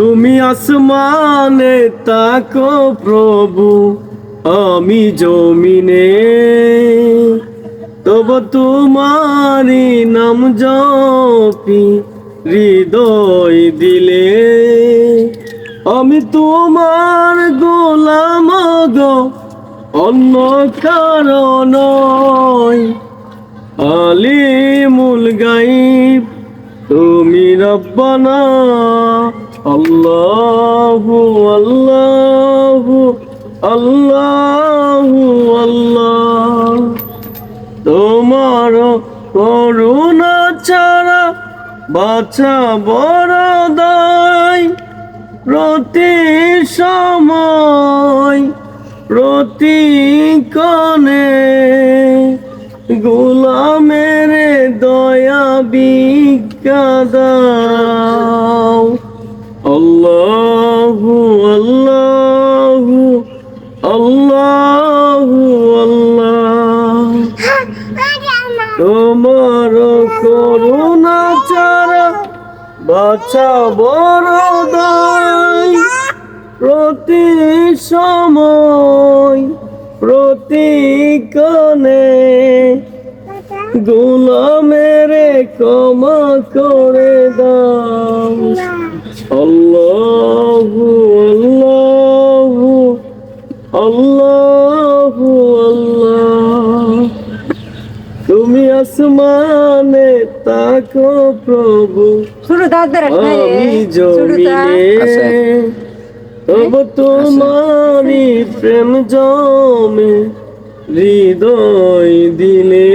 তুমি আসমানে তাকো প্রভু, আমি জমিনে। তব তোমারি নাম জপি, হৃদয় দিলে। আমি তোমার গোলাম অন্য কারণ আলিমুল গাইব তুমি রব্বানা, আল্লাহু আল্লাহু আল্লাহু আল্লাহ। তোমার করুণা ছাড়া বাছা বড় দায়, প্রতি সময়, প্রতি কনে গোলামের দয়া বিজ্ঞা দাও আল্লাহু আল্লাহু আল্লাহু আল্লাহ। তোমার করুণা চারা বাছা বড় প্রতি সময় প্রতি কনে গোলামের ক্ষমা করে দাও। আল্লাহু আল্লাহু আল্লাহু আল্লাহ। তুমি আসমানে তাকো প্রভু। আমি জমিনে। তব তোমারি প্রেম জমে হৃদয় দিলে।